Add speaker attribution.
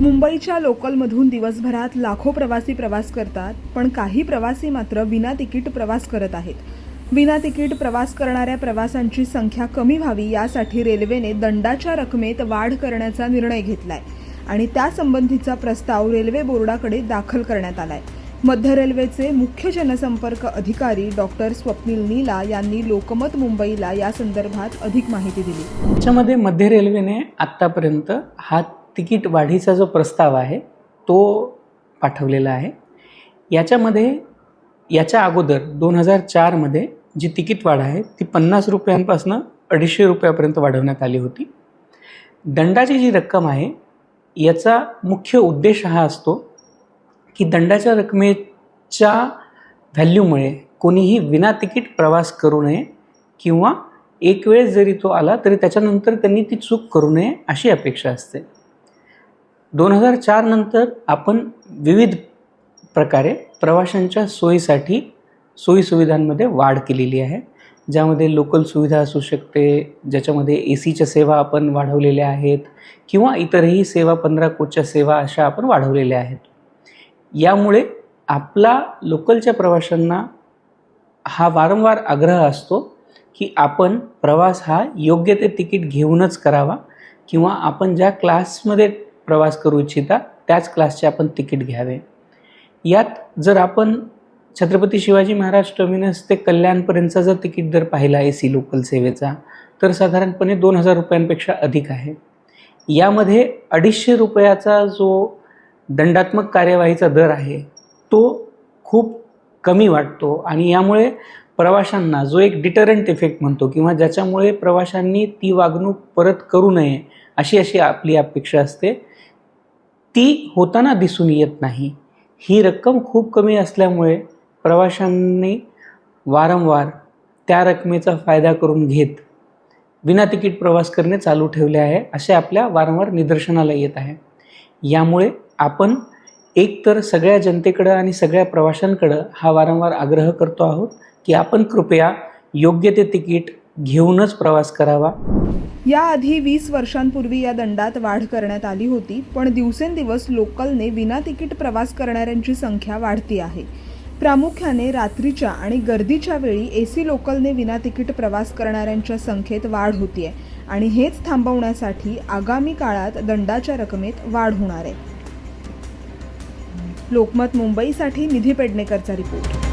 Speaker 1: मुंबईच्या लोकलमधून दिवसभरात लाखो प्रवासी प्रवास करतात पण काही प्रवासी मात्र विना तिकीट प्रवास करत आहेत. विना तिकीट प्रवास करणाऱ्या प्रवाशांची संख्या कमी व्हावी यासाठी रेल्वेने दंडाच्या रकमेत वाढ करण्याचा निर्णय घेतलाय आणि त्यासंबंधीचा प्रस्ताव रेल्वे बोर्डाकडे दाखल करण्यात आलाय. मध्य रेल्वेचे मुख्य जनसंपर्क अधिकारी डॉक्टर स्वप्नील नीला यांनी लोकमत मुंबईला या संदर्भात अधिक माहिती दिली.
Speaker 2: त्याच्यामध्ये मध्य रेल्वेने आत्तापर्यंत हा तिकीट वाढीचा जो प्रस्ताव आहे तो पाठवलेला आहे. याच्यामध्ये याच्या अगोदर दोन हजार चारमध्ये जी तिकीट वाढ आहे ती पन्नास रुपयांपासून अडीचशे रुपयापर्यंत वाढवण्यात आली होती. दंडाची जी रक्कम आहे याचा मुख्य उद्देश हा असतो की दंडाच्या रकमेच्या व्हॅल्यूमुळे कोणीही विना तिकीट प्रवास करू नये किंवा एक वेळेस जरी तो आला तरी त्याच्यानंतर त्यांनी ती चूक करू नये अशी अपेक्षा असते. दोन हजार चार नंतर आपण विविध प्रकारे प्रवाशांच्या सोयीसाठी सोयीसुविधांमध्ये वाढ केलेली आहे. ज्यामध्ये लोकल सुविधा असू शकते ज्याच्यामध्ये ए सीच्या सेवा आपण वाढवलेल्या आहेत किंवा इतरही सेवा पंधरा कोचच्या सेवा अशा आपण वाढवलेल्या आहेत. यामुळे आपला लोकलच्या प्रवाशांना हा वारंवार आग्रह असतो की आपण प्रवास हा योग्य ते तिकीट घेऊनच करावा किंवा आपण ज्या क्लासमध्ये प्रवास करू इच्छिता त्याच क्लासचे आपण तिकीट घ्यावे. यात जर आपण छत्रपती शिवाजी महाराज टर्मिनस ते कल्याणपर्यंतचा जर तिकीट दर पाहिला ए सी लोकल सेवेचा तर साधारणपणे दोन हजार रुपयांपेक्षा अधिक आहे. यामध्ये अडीचशे रुपयाचा जो दंडात्मक कार्यवाहीचा दर आहे तो खूप कमी वाटतो आणि यामुळे प्रवाशांना जो एक डिटरंट इफेक्ट म्हणतो किंवा ज्याच्यामुळे प्रवाशांनी ती वागणूक परत करू नये अशी अशी आपली अपेक्षा असते. ती होताना दिसून येत नाही. ही रक्कम खूप कमी असल्यामुळे प्रवाशांनी वारंवार त्या रकमेचा फायदा करून घेत विना तिकीट प्रवास करणे चालू ठेवले आहे असे आपल्या वारंवार निदर्शनाला येत आहे. यामुळे आपण एकतर सगळ्या जनतेकडं आणि सगळ्या प्रवाशांकडं हा वारंवार आग्रह करतो आहोत की आपण कृपया योग्य ते तिकीट घेऊनच प्रवास करावा.
Speaker 1: याआधी वीस वर्षांपूर्वी या दंडात वाढ करण्यात आली होती पण दिवसेंदिवस लोकलने विना तिकीट प्रवास करणाऱ्यांची संख्या वाढती आहे. प्रामुख्याने रात्रीच्या आणि गर्दीच्या वेळी ए सी लोकलने विना तिकीट प्रवास करणाऱ्यांच्या संख्येत वाढ होती आहे आणि हेच थांबवण्यासाठी आगामी काळात दंडाच्या रकमेत वाढ होणार आहे. लोकमत मुंबईसाठी निधी पेडणेकरचा रिपोर्ट.